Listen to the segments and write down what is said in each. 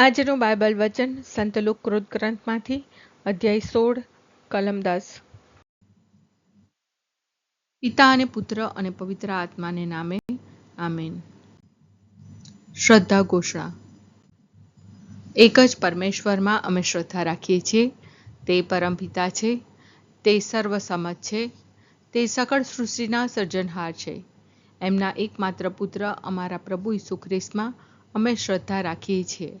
આજનું બાઇબલ વચન સંત લુક ક્રોધ ગ્રંથમાંથી અધ્યાય સોળ કલમદાસ પિતા અને પુત્ર અને પવિત્ર આત્માને નામે, આમેન. શ્રદ્ધા ઘોષણા. એક જ પરમેશ્વરમાં અમે શ્રદ્ધા રાખીએ છીએ. તે પરમ પિતા છે. તે સર્વસમત છે. તે સકળ સૃષ્ટિના સર્જનહાર છે. એમના એકમાત્ર પુત્ર અમારા પ્રભુ ઈસુ ખ્રિસ્તમાં અમે શ્રદ્ધા રાખીએ છીએ.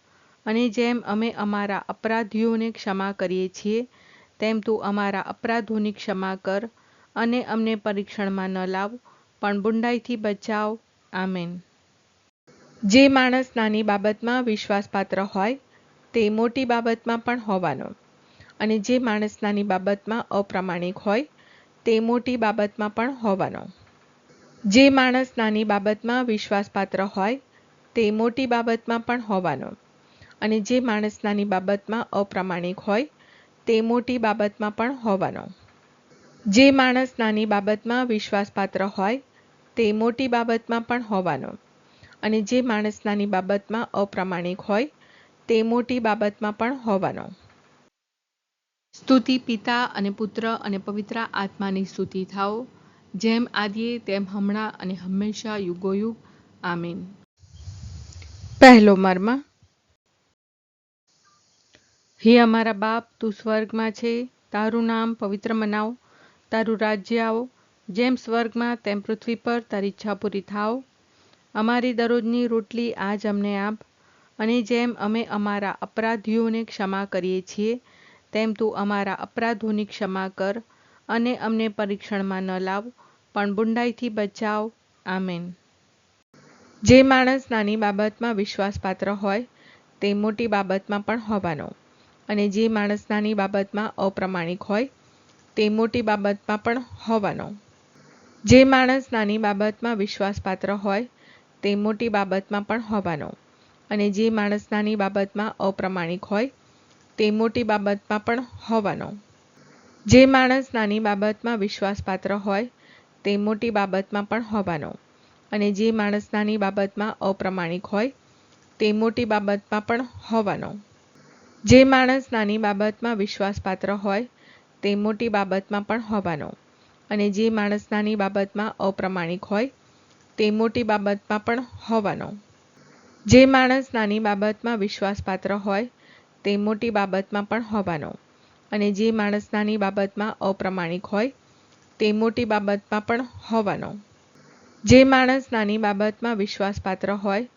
અને જેમ અમે અમારા અપરાધીઓને ક્ષમા કરીએ છીએ, તેમ તું અમારા અપરાધોની ક્ષમા કર અને અમને પરીક્ષણમાં ન લાવ, પણ બુંડાઈથી બચાવ. આમેન. જે માણસ નાની બાબતમાં વિશ્વાસપાત્ર હોય, તે મોટી બાબતમાં પણ હોવાનો. અને જે માણસ નાની બાબતમાં અપ્રામાણિક હોય, તે મોટી બાબતમાં પણ હોવાનો. જે માણસ નાની બાબતમાં વિશ્વાસપાત્ર હોય, તે મોટી બાબતમાં પણ હોવાનો. અને જે માણસ નાની બાબતમાં અપ્રામાણિક હોય તે મોટી બાબતમાં પણ હોવાનો. જે માણસ નાની બાબતમાં વિશ્વાસપાત્ર હોય તે મોટી બાબતમાં પણ હોવાનો. અને જે માણસ નાની બાબતમાં અપ્રામાણિક હોય તે મોટી બાબતમાં પણ હોવાનો. સ્તુતિ પિતા અને પુત્ર અને પવિત્ર આત્માની સ્તુતિ થાઓ. જેમ આદિએ તેમ હમણાં અને હંમેશા યુગોયુગ. આમીન. પહેલો મર્મ હે અમારા બાપ, તું સ્વર્ગમાં છે, તારું નામ પવિત્ર મનાવ, તારું રાજ્ય આવો, જેમ સ્વર્ગમાં તેમ પૃથ્વી પર તારી ઈચ્છા પૂરી થાવ અમારી દરરોજની રોટલી આજ અમને આપ, અને જેમ અમે અમારા અપરાધીઓને ક્ષમા કરીએ છીએ, તેમ તું અમારા અપરાધોની ક્ષમા કર, અને અમને પરીક્ષણમાં ન લાવ, પણ બુંડાઈથી બચાવ. આમેન. જે માણસ નાની બાબતમાં વિશ્વાસપાત્ર હોય, તે મોટી બાબતમાં પણ હોવાનો. અને જે માણસ નાની બાબતમાં અપ્રમાણિક હોય, તે મોટી બાબતમાં પણ હોવાનો. જે માણસ નાની બાબતમાં વિશ્વાસપાત્ર હોય, તે મોટી બાબતમાં પણ હોવાનો. અને જે માણસ નાની બાબતમાં અપ્રમાણિક હોય, તે મોટી બાબતમાં પણ હોવાનો. જે માણસ નાની બાબતમાં વિશ્વાસપાત્ર હોય, તે મોટી બાબતમાં પણ હોવાનો. અને જે માણસ નાની બાબતમાં અપ્રમાણિક હોય, તે મોટી બાબતમાં પણ હોવાનો. જે માણસ નાની બાબતમાં વિશ્વાસપાત્ર હોય, તે મોટી બાબતમાં પણ હોવાનો. અને જે માણસ નાની બાબતમાં અપ્રમાણિક હોય, તે મોટી બાબતમાં પણ હોવાનો. જે માણસ નાની બાબતમાં વિશ્વાસપાત્ર હોય, તે મોટી બાબતમાં પણ હોવાનો. અને જે માણસ નાની બાબતમાં અપ્રમાણિક હોય, તે મોટી બાબતમાં પણ હોવાનો. જે માણસ નાની બાબતમાં વિશ્વાસપાત્ર હોય,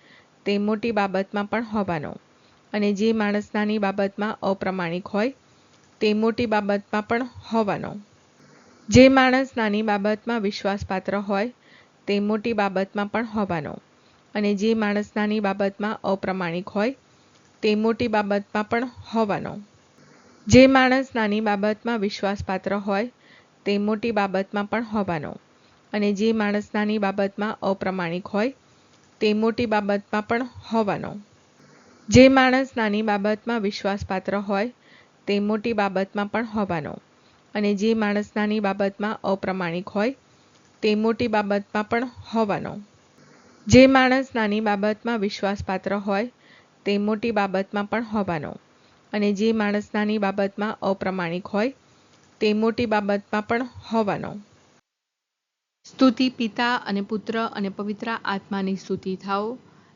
તે મોટી બાબતમાં પણ હોવાનો. અને જે માણસ નાની બાબતમાં અપ્રમાણિક હોય, તે મોટી બાબતમાં પણ હોવાનો. જે માણસ નાની બાબતમાં વિશ્વાસપાત્ર હોય, તે મોટી બાબતમાં પણ હોવાનો. અને જે માણસ નાની બાબતમાં અપ્રમાણિક હોય, તે મોટી બાબતમાં પણ હોવાનો. જે માણસ નાની બાબતમાં વિશ્વાસપાત્ર હોય, તે મોટી બાબતમાં પણ હોવાનો. અને જે માણસ નાની બાબતમાં અપ્રમાણિક હોય, તે મોટી બાબતમાં પણ હોવાનો. જે માણસ નાની બાબતમાં વિશ્વાસપાત્ર હોય, તે મોટી બાબતમાં પણ હોવાનો. અને જે માણસ નાની બાબતમાં અપ્રમાણિક હોય, તે મોટી બાબતમાં પણ હોવાનો. જે માણસ નાની બાબતમાં વિશ્વાસપાત્ર હોય, તે મોટી બાબતમાં પણ હોવાનો. અને જે માણસ નાની બાબતમાં અપ્રમાણિક હોય, તે મોટી બાબતમાં પણ હોવાનો. સ્તુતિ પિતા અને પુત્ર અને પવિત્ર આત્માની સ્તુતિ થાઓ.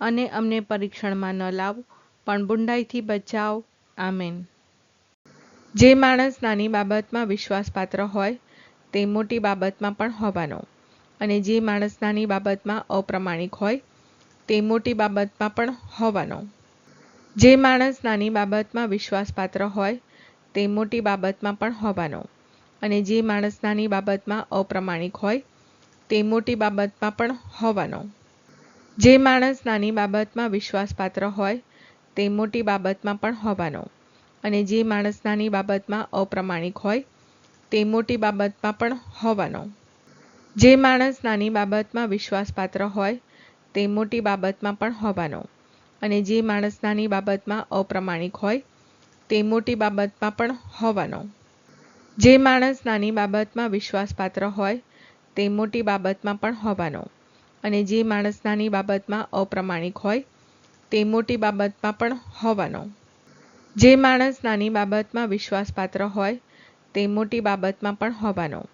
અને અમને પરીક્ષણમાં ન લાવ. પણ બુંડાઈથી બચાવ. આમેન. જે માણસ નાની બાબતમાં વિશ્વાસપાત્ર હોય, તે મોટી બાબતમાં પણ હોવાનો. અને જે માણસ નાની બાબતમાં અપ્રમાણિક હોય, તે મોટી બાબતમાં પણ હોવાનો. જે માણસ નાની બાબતમાં વિશ્વાસપાત્ર હોય, તે મોટી બાબતમાં પણ હોવાનો. અને જે માણસ નાની બાબતમાં અપ્રમાણિક હોય, તે મોટી બાબતમાં પણ હોવાનો. જે માણસ નાની બાબતમાં વિશ્વાસપાત્ર હોય, તે મોટી બાબતમાં પણ હોવાનો. અને જે માણસ નાની બાબતમાં અપ્રમાણિક હોય, તે મોટી બાબતમાં પણ હોવાનો. જે માણસ નાની બાબતમાં વિશ્વાસપાત્ર હોય, તે મોટી બાબતમાં પણ હોવાનો. અને જે માણસ નાની બાબતમાં અપ્રમાણિક હોય, તે મોટી બાબતમાં પણ હોવાનો. જે માણસ નાની બાબતમાં વિશ્વાસપાત્ર હોય, તે મોટી બાબતમાં પણ હોવાનો. અને જે માણસ નાની બાબતમાં અપ્રમાણિક હોય, તે મોટી બાબતમાં પણ હોવાનો. જે માણસ નાની બાબતમાં વિશ્વાસપાત્ર હોય, તે મોટી બાબતમાં પણ હોવાનો.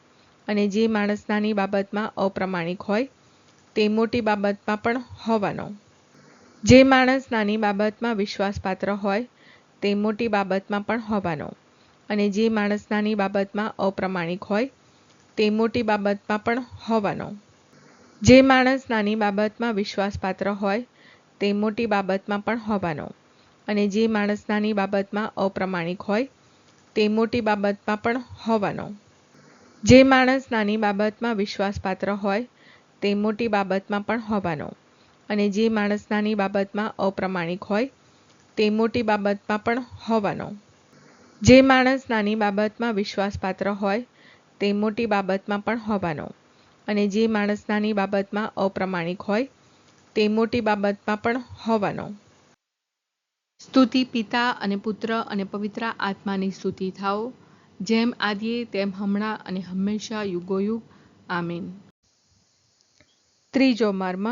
અને જે માણસ નાની બાબતમાં અપ્રમાણિક હોય, તે મોટી બાબતમાં પણ હોવાનો. જે માણસ નાની બાબતમાં વિશ્વાસપાત્ર હોય, તે મોટી બાબતમાં પણ હોવાનો. અને જે માણસ નાની બાબતમાં અપ્રમાણિક હોય, તે મોટી બાબતમાં પણ હોવાનો. જે માણસ નાની બાબતમાં વિશ્વાસપાત્ર હોય, તે મોટી બાબતમાં પણ હોવાનો. અને જે માણસ નાની બાબતમાં અપ્રમાણિક હોય, તે મોટી બાબતમાં પણ હોવાનો. જે માણસ નાની બાબતમાં વિશ્વાસપાત્ર હોય, તે મોટી બાબતમાં પણ હોવાનો. અને જે માણસ નાની બાબતમાં અપ્રમાણિક હોય, તે મોટી બાબતમાં પણ હોવાનો. જે માણસ નાની બાબતમાં વિશ્વાસપાત્ર હોય, તે મોટી બાબતમાં પણ હોવાનો. અને જે માણસ નાની બાબતમાં અપ્રમાણિક હોય, તે મોટી બાબતમાં પણ હોવાનો. સ્તુતિ પિતા અને પુત્ર અને પવિત્ર આત્માની સ્તુતિ થાઓ, જેમ આદિએ તેમ હમણાં અને હંમેશા યુગોયુગ. આમીન. ત્રીજો મર્મ.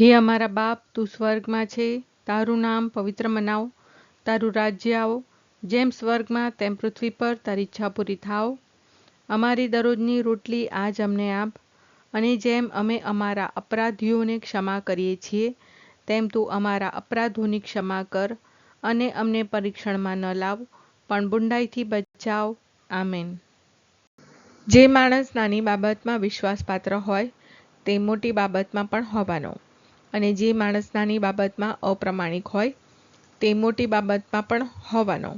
હે અમારા બાપ, તું સ્વર્ગમાં છે, તારું નામ પવિત્ર મનાવ, તારું રાજ્ય આવો, જેમ સ્વર્ગમાં તેમ પૃથ્વી પર તારી ઈચ્છા પૂરી થાવ અમારી દરરોજની રોટલી આજ અમને આપ અને જેમ અમે અમારા અપરાધીઓને ક્ષમા કરીએ છીએ, તેમ તું અમારા અપરાધોની ક્ષમા કર અને અમને પરીક્ષણમાં ન લાવ, પણ બુંડાઈથી બચાવ. આમેન. જે માણસ નાની બાબતમાં વિશ્વાસપાત્ર હોય, તે મોટી બાબતમાં પણ હોવાનો. અને જે માણસ નાની બાબતમાં અપ્રમાણિક હોય, તે મોટી બાબતમાં પણ હોવાનો.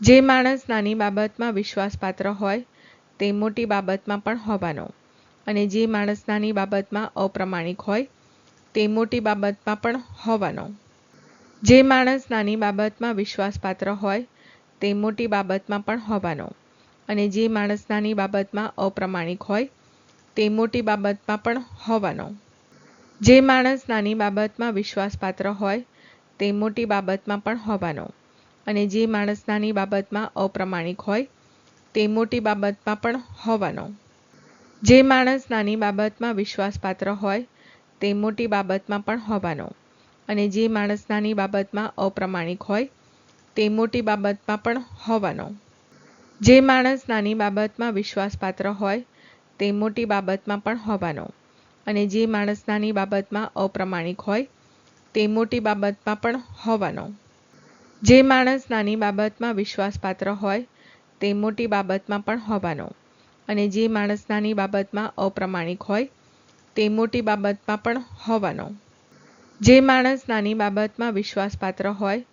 જે માણસ નાની બાબતમાં વિશ્વાસપાત્ર હોય તે મોટી બાબતમાં પણ હોવાનો. અને જે માણસ નાની બાબતમાં અપ્રમાણિક હોય, તે મોટી બાબતમાં પણ હોવાનો. જે માણસ નાની બાબતમાં વિશ્વાસપાત્ર હોય, તે મોટી બાબતમાં પણ હોવાનો. અને જે માણસ નાની બાબતમાં અપ્રમાણિક હોય, તે મોટી બાબતમાં પણ હોવાનો. જે માણસ નાની બાબતમાં વિશ્વાસપાત્ર હોય, તે મોટી બાબતમાં પણ હોવાનો. અને જે માણસ નાની બાબતમાં અપ્રમાણિક હોય તે મોટી બાબતમાં પણ હોવાનો. જે માણસ નાની બાબતમાં વિશ્વાસપાત્ર હોય, તે મોટી બાબતમાં પણ હોવાનો. અને જે માણસ નાની બાબતમાં અપ્રમાણિક હોય, તે મોટી બાબતમાં પણ હોવાનો. જે માણસ નાની બાબતમાં વિશ્વાસપાત્ર હોય, તે મોટી બાબતમાં પણ હોવાનો. અને જે માણસ નાની બાબતમાં અપ્રમાણિક હોય, તે મોટી બાબતમાં પણ હોવાનો. જે માણસ નાની બાબતમાં વિશ્વાસપાત્ર હોય તે મોટી બાબતમાં પણ હોવાનો. અને જે માણસ નાની બાબતમાં અપ્રમાણિક હોય, તે મોટી બાબતમાં પણ હોવાનો. જે માણસ નાની બાબતમાં વિશ્વાસપાત્ર હોય,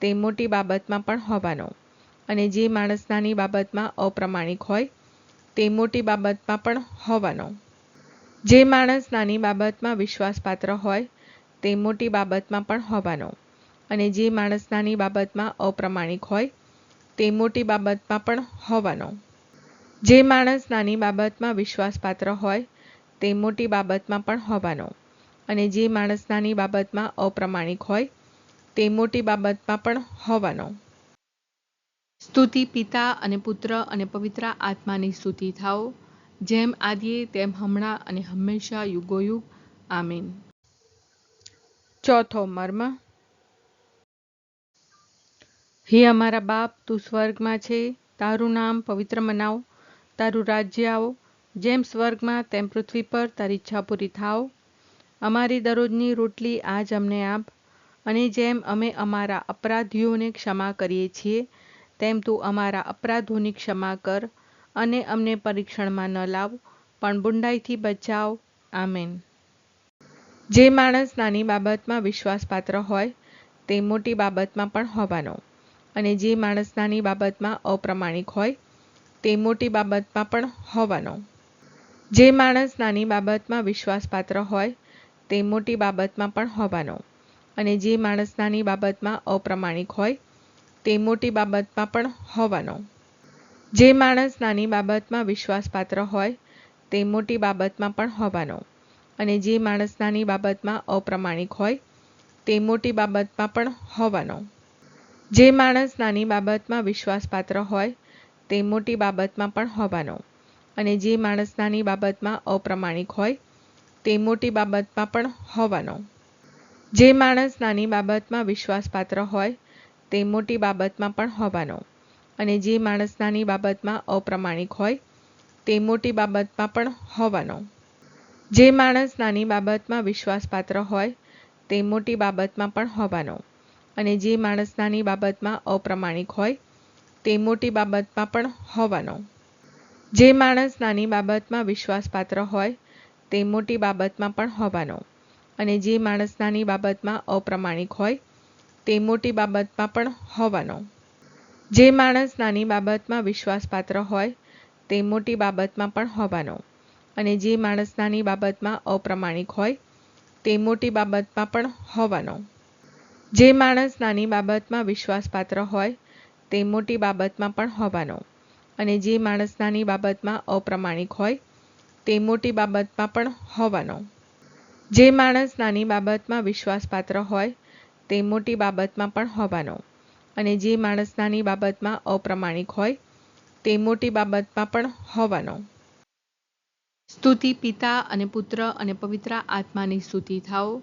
તે મોટી બાબતમાં પણ હોવાનો. અને જે માણસ નાની બાબતમાં અપ્રમાણિક હોય, તે મોટી બાબતમાં પણ હોવાનો. જે માણસ નાની બાબતમાં વિશ્વાસપાત્ર હોય, તે મોટી બાબતમાં પણ હોવાનો. અને જે માણસ નાની બાબતમાં અપ્રમાણિક હોય તે મોટી બાબતમાં પણ હોવાનો. જે માણસ નાની બાબતમાં વિશ્વાસપાત્ર હોય, તે મોટી બાબતમાં પણ હોવાનો. અને જે માણસ નાની બાબતમાં અપ્રમાણિક હોય, તે મોટી બાબતમાં પણ હોવાનો. સ્તુતિ પિતા અને પુત્ર અને પવિત્ર આત્માની સ્તુતિ થાઓ. જેમ આદિએ, તેમ હમણાં અને હંમેશા યુગોયુગ. આમીન. ચોથો મર્મ. હે અમારા બાપ, તું સ્વર્ગમાં છે. તારું નામ પવિત્ર મનાવ. તારું રાજ્ય આવો. જેમ સ્વર્ગમાં, તેમ પૃથ્વી પર તારી ઈચ્છા પૂરી થાવ. અમારી દરરોજની રોટલી આજ અમને આપ. અને જેમ અમે અમારા અપરાધીઓને ક્ષમા કરીએ છીએ, તેમ તું અમારા અપરાધોની ક્ષમા કર અને અમને પરીક્ષણમાં ન લાવ, પણ બુંડાઈથી બચાવ. આમેન. જે માણસ નાની બાબતમાં વિશ્વાસપાત્ર હોય, તે મોટી બાબતમાં પણ હોવાનો. અને જે માણસ નાની બાબતમાં અપ્રમાણિક હોય, તે મોટી બાબતમાં પણ હોવાનો. જે માણસ નાની બાબતમાં વિશ્વાસપાત્ર હોય, તે મોટી બાબતમાં પણ હોવાનો. અને જે માણસ નાની બાબતમાં અપ્રમાણિક હોય, તે મોટી બાબતમાં પણ હોવાનો. જે માણસ નાની બાબતમાં વિશ્વાસપાત્ર હોય, તે મોટી બાબતમાં પણ હોવાનો. અને જે માણસ નાની બાબતમાં અપ્રમાણિક હોય, તે મોટી બાબતમાં પણ હોવાનો. જે માણસ નાની બાબતમાં વિશ્વાસપાત્ર હોય, તે મોટી બાબતમાં પણ હોવાનો. અને જે માણસ નાની બાબતમાં અપ્રમાણિક હોય, તે મોટી બાબતમાં પણ હોવાનો. જે માણસ નાની બાબતમાં વિશ્વાસપાત્ર હોય, તે મોટી બાબતમાં પણ હોવાનો. અને જે માણસ નાની બાબતમાં અપ્રમાણિક હોય, તે મોટી બાબતમાં પણ હોવાનો. જે માણસ નાની બાબતમાં વિશ્વાસપાત્ર હોય, તે મોટી બાબતમાં પણ હોવાનો. અને જે માણસ નાની બાબતમાં અપ્રમાણિક હોય, તે મોટી બાબતમાં પણ હોવાનો. જે માણસ નાની બાબતમાં વિશ્વાસપાત્ર હોય, તે મોટી બાબતમાં પણ હોવાનો. અને જે માણસ નાની બાબતમાં અપ્રમાણિક હોય, તે મોટી બાબતમાં પણ હોવાનો. જે માણસ નાની બાબતમાં વિશ્વાસપાત્ર હોય, તે મોટી બાબતમાં પણ હોવાનો. અને જે માણસ નાની બાબતમાં અપ્રમાણિક હોય, તે મોટી બાબતમાં પણ હોવાનો. જે માણસ નાની બાબતમાં વિશ્વાસપાત્ર હોય, તે મોટી બાબતમાં પણ હોવાનો. અને જે માણસ નાની બાબતમાં અપ્રમાણિક હોય, તે મોટી બાબતમાં પણ હોવાનો. જે માણસ નાની બાબતમાં વિશ્વાસપાત્ર હોય, તે મોટી બાબતમાં પણ હોવાનો. અને જે માણસ નાની બાબતમાં અપ્રમાણિક હોય, તે મોટી બાબતમાં પણ હોવાનો. સ્તુતિ પિતા અને પુત્ર અને પવિત્ર આત્માની સ્તુતિ થાઓ.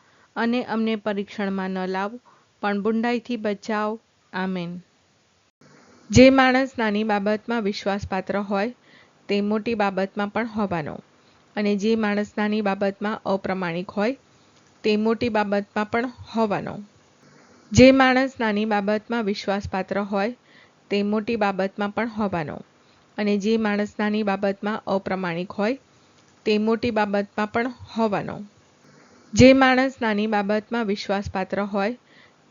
અને અમને પરીક્ષણમાં ન લાવ. પણ બુંડાઈથી બચાવ. આમેન. જે માણસ નાની બાબતમાં વિશ્વાસપાત્ર હોય, તે મોટી બાબતમાં પણ હોવાનો. અને જે માણસ નાની બાબતમાં અપ્રમાણિક હોય, તે મોટી બાબતમાં પણ હોવાનો. જે માણસ નાની બાબતમાં વિશ્વાસપાત્ર હોય, તે મોટી બાબતમાં પણ હોવાનો. અને જે માણસ નાની બાબતમાં અપ્રમાણિક હોય, તે મોટી બાબતમાં પણ હોવાનો. જે માણસ નાની બાબતમાં વિશ્વાસપાત્ર હોય,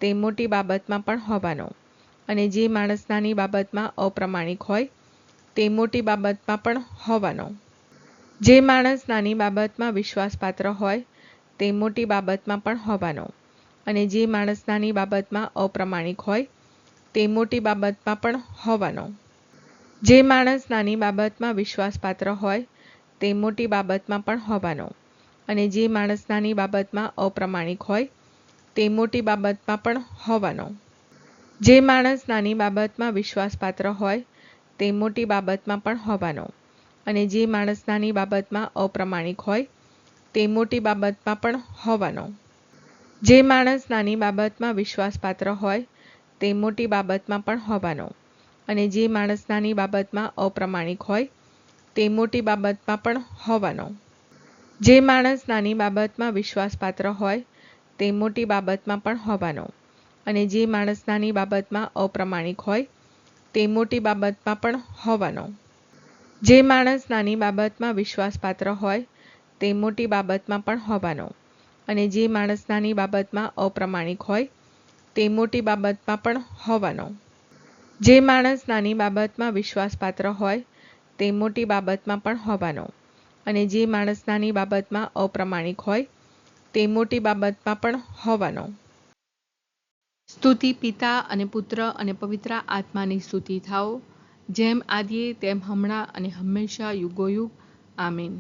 તે મોટી બાબતમાં પણ હોવાનો. અને જે માણસ નાની બાબતમાં અપ્રમાણિક હોય, તે મોટી બાબતમાં પણ હોવાનો. જે માણસ નાની બાબતમાં વિશ્વાસપાત્ર હોય, તે મોટી બાબતમાં પણ હોવાનો. અને જે માણસ નાની બાબતમાં અપ્રમાણિક હોય, તે મોટી બાબતમાં પણ હોવાનો. જે માણસ નાની બાબતમાં વિશ્વાસપાત્ર હોય, તે મોટી બાબતમાં પણ હોવાનો. અને જે માણસ નાની બાબતમાં અપ્રમાણિક હોય, તે મોટી બાબતમાં પણ હોવાનો. જે માણસ નાની બાબતમાં વિશ્વાસપાત્ર હોય, તે મોટી બાબતમાં પણ હોવાનો. અને જે માણસ નાની બાબતમાં અપ્રમાણિક હોય, તે મોટી બાબતમાં પણ હોવાનો. જે માણસ નાની બાબતમાં વિશ્વાસપાત્ર હોય, તે મોટી બાબતમાં પણ હોવાનો. અને જે માણસ નાની બાબતમાં અપ્રમાણિક હોય, તે મોટી બાબતમાં પણ હોવાનો. જે માણસ નાની બાબતમાં વિશ્વાસપાત્ર હોય, તે મોટી બાબતમાં પણ હોવાનો. અને જે માણસ નાની બાબતમાં અપ્રમાણિક હોય, તે મોટી બાબતમાં પણ હોવાનો. જે માણસ નાની બાબતમાં વિશ્વાસપાત્ર હોય, તે મોટી બાબતમાં પણ હોવાનો. અને જે માણસ નાની બાબતમાં અપ્રમાણિક હોય, તે મોટી બાબતમાં પણ હોવાનો. જે માણસ નાની બાબતમાં વિશ્વાસપાત્ર હોય, તે મોટી બાબતમાં પણ હોવાનો. અને જે માણસ નાની બાબતમાં અપ્રમાણિક હોય, તે મોટી બાબતમાં પણ હોવાનો. સ્તુતિ પિતા અને પુત્ર અને પવિત્ર આત્માની સ્તુતિ થાઓ. જેમ આદિએ, તેમ હમણાં અને હંમેશા યુગોયુગ. આમીન.